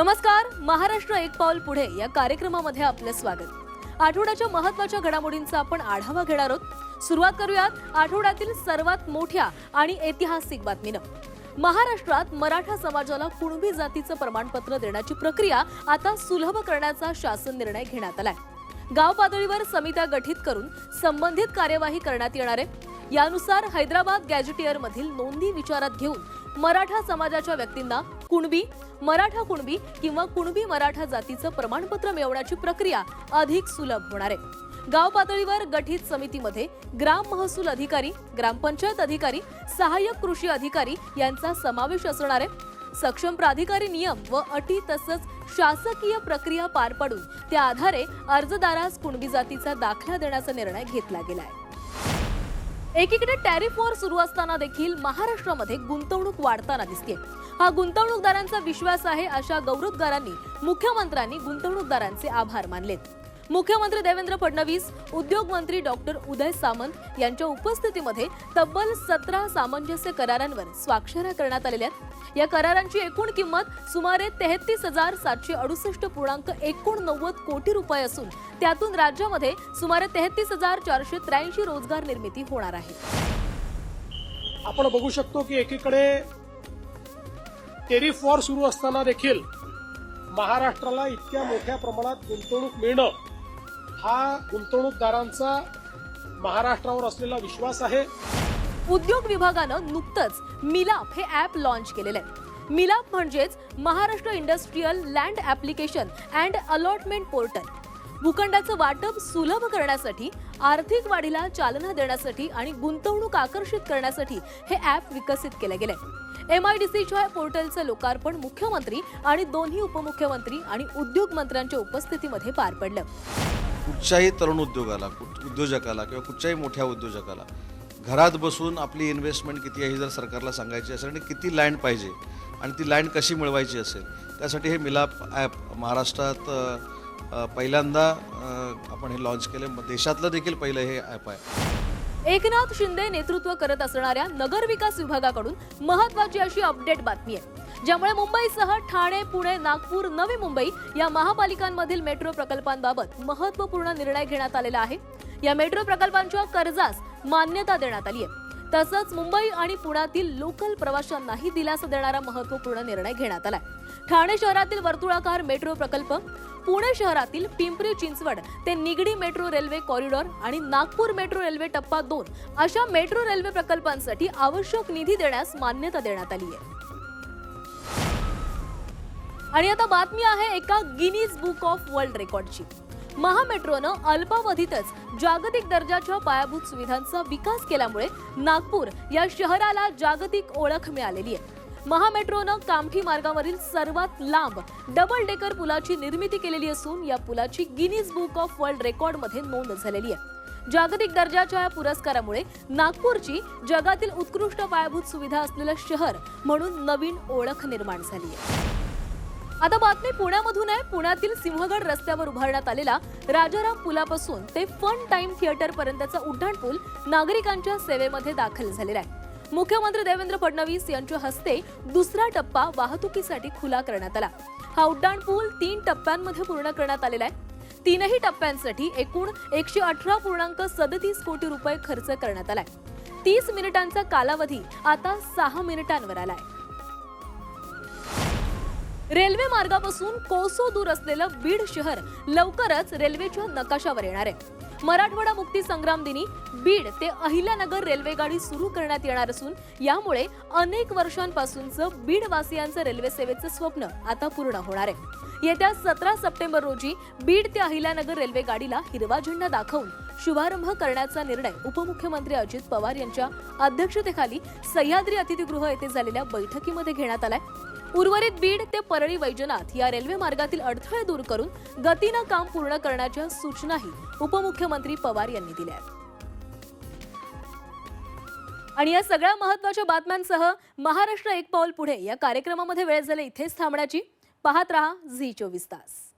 नमस्कार महाराष्ट्र एक पाऊल पुढे. या कार्यक्रमामध्ये आपलं स्वागत. आठवड्याच्या महत्त्वाच्या घडामोडींचा आपण आढावा घेणार आहोत. सुरुवात करूयात आठवड्यातील सर्वात मोठ्या आणि ऐतिहासिक बातमीनं. महाराष्ट्रात मराठा समाजाला कुणबी जातीचं प्रमाणपत्र देण्याची प्रक्रिया आता सुलभ करण्याचा शासन निर्णय घेण्यात आलाय. गाव पातळीवर समित्या गठीत करून संबंधित कार्यवाही करण्यात येणार आहे. यानुसार हैदराबाद गॅजेटियर मधील नोंदी विचारात घेऊन मराठा समाजाच्या व्यक्तींना कुणबी मराठा कुणबी किंवा कुणबी मराठा जातीचं प्रमाणपत्र मिळवण्याची प्रक्रिया अधिक सुलभ होणार आहे. गाव पातळीवर गठीत समितीमध्ये ग्राम महसूल अधिकारी ग्रामपंचायत अधिकारी सहाय्यक कृषी अधिकारी यांचा समावेश असणार आहे. सक्षम प्राधिकारी नियम व अटी तसंच शासकीय प्रक्रिया पार पाडून त्या आधारे अर्जदारास कुणबी जातीचा दाखला देण्याचा निर्णय घेतला गेलाय. एकीकडे टॅरिफ वॉर सुरू असताना देखील महाराष्ट्रामध्ये गुंतवणूक वाढताना दिसते हा गुंतवणूकदारांचा विश्वास आहे अशा गौरवगारांनी मुख्यमंत्र्यांनी गुंतवणूकदारांचे आभार मानलेत. मुख्यमंत्री देवेंद्र फडणवीस उद्योग मंत्री डॉक्टर उदय सामंत यांच्या उपस्थितीमध्ये तब्बल सतरा सामंजस्य करारांवर स्वाक्षऱ्या करण्यात आलेल्या आहेत. या करारांची एकूण किंमत सुमारे तेहतीस हजार सातशे अडुसष्ट पूर्णांक एकोणनव्वद कोटी रुपये असून त्यातून राज्यामध्ये सुमारे तेहतीस हजार चारशे त्र्याऐंशी रोजगार निर्मिती होणार आहे. आपण बघू शकतो की एकीकडे टेरिफ वॉर सुरू असताना देखील महाराष्ट्राला इतक्या मोठ्या प्रमाणात गुंतवणूक मिळणं हा गुंतवणूकदारांचा महाराष्ट्रावर असलेला विश्वास आहे. उद्योग विभागानं नुकतंच मिलाप हे ॲप लॉन्च केलेलं आहे. मिलाप म्हणजेच Maharashtra industrial land application and allotment portal. भूखंडाचं वाटप सुलभ करण्यासाठी आर्थिक वाढीला चालना देण्यासाठी आणि गुंतवणूक आकर्षित करण्यासाठी हे ॲप विकसित केलं गेलंय. एम आय डी सीच्या पोर्टलचं लोकार्पण मुख्यमंत्री आणि दोन्ही उपमुख्यमंत्री आणि उद्योग मंत्र्यांच्या उपस्थितीमध्ये पार पडलं. कुठच्याही तरुण उद्योगाला कुठ- उद्योजकाला किंवा कुठच्याही मोठ्या उद्योजकाला घरात बसून आपली इन्व्हेस्टमेंट किती आहे जर सरकारला सांगायची असेल आणि किती लँड पाहिजे आणि ती लँड कशी मिळवायची असेल त्यासाठी हे मिलाप ॲप महाराष्ट्रात पहिल्यांदा आपण हे लॉन्च केले. देशातलं देखील पहिलं हे ॲप आहे. एकनाथ शिंदे नेतृत्व करत असणाऱ्या नगर विकास विभागाकडून महत्वाची अशी अपडेट बातमी आहे ज्यामुळे मुंबईसह ठाणे पुणे नागपूर नवी मुंबई या महापालिकांमधील मेट्रो प्रकल्पांबाबत महत्त्वपूर्ण निर्णय घेण्यात आलेला आहे. या मेट्रो प्रकल्पांच्या कर्जास मान्यता देण्यात आली आहे. तसंच मुंबई आणि पुण्यातील लोकल प्रवाशांनाही दिलासा देणारा महत्त्वपूर्ण निर्णय घेण्यात आलाय. ठाणे शहरातील वर्तुळाकार मेट्रो प्रकल्प पुणे शहरातील पिंपरी चिंचवड ते निगडी मेट्रो रेल्वे कॉरिडॉर आणि नागपूर मेट्रो रेल्वे टप्पा दोन अशा मेट्रो रेल्वे प्रकल्पांसाठी आवश्यक निधी देण्यास मान्यता देण्यात आली आहे. आणि आता बातमी आहे एका गिनीज बुक ऑफ वर्ल्ड रेकॉर्डची महामेट्रोनं अल्पावधीतच जागतिक दर्जाच्या पायाभूत सुविधांचा विकास केल्यामुळे नागपूर या शहराला जागतिक ओळख मिळालेली आहे. महामेट्रोनं कामठी मार्गावरील सर्वात लांब डबल डेकर पुलाची निर्मिती केलेली असून या पुलाची गिनीज बुक ऑफ वर्ल्ड रेकॉर्डमध्ये नोंद झालेली आहे. जागतिक दर्जाच्या या पुरस्कारामुळे नागपूरची जगातील उत्कृष्ट पायाभूत सुविधा असलेलं शहर म्हणून नवीन ओळख निर्माण झाली आहे. आता बातमी पुण्यामधून आहे. पुण्यातील सिंहगड रस्त्यावर उभारण्यात आलेला राजाराम पुलापासून ते फन टाइम थिएटर पर्यंतचा उड्डाणपूल नागरिकांच्या सेवेमध्ये दाखल झालेला आहे. मुख्यमंत्री देवेंद्र फडणवीस यांच्या हस्ते दुसरा टप्पा वाहतुकीसाठी खुला करण्यात आला. हा उड्डाणपूल तीन टप्प्यांमध्ये पूर्ण करण्यात आलेला आहे. तीनही टप्प्यांसाठी एकूण एकशे अठरा पूर्णांक सदतीस कोटी रुपये खर्च करण्यात आलाय. तीस मिनिटांचा कालावधी आता सहा मिनिटांवर आलाय. रेल्वे मार्गापासून कोसो दूर असलेलं बीड शहर लवकरच रेल्वेच्या नकाशावर येणार आहे. मराठवाडा मुक्ती संग्राम दिनी बीड ते अहिल्यानगर रेल्वे गाडी सुरू करण्यात येणार असून यामुळे अनेक वर्षांपासूनचं बीड वासियांचं रेल्वे सेवेचं स्वप्न आता पूर्ण होणार आहे. येत्या सतरा सप्टेंबर रोजी बीड ते अहिल्यानगर रेल्वे गाडीला हिरवा झेंडा दाखवून शुभारंभ करण्याचा निर्णय उपमुख्यमंत्री अजित पवार यांच्या अध्यक्षतेखाली सह्याद्री अतिथीगृह येथे झालेल्या बैठकीमध्ये घेण्यात आलाय. उर्वरित बीड ते परळी वैजनाथ या रेल्वे मार्गातील अडथळे दूर करून गतीनं काम पूर्ण करण्याच्या सूचनाही उपमुख्यमंत्री पवार यांनी दिल्या आणि या सगळ्या महत्त्वाच्या बातम्यांसह महाराष्ट्र एक पाऊल पुढे या कार्यक्रमामध्ये वेळ झाले इथेच थांबण्याची. पाहत रहा झी चोवीस तास.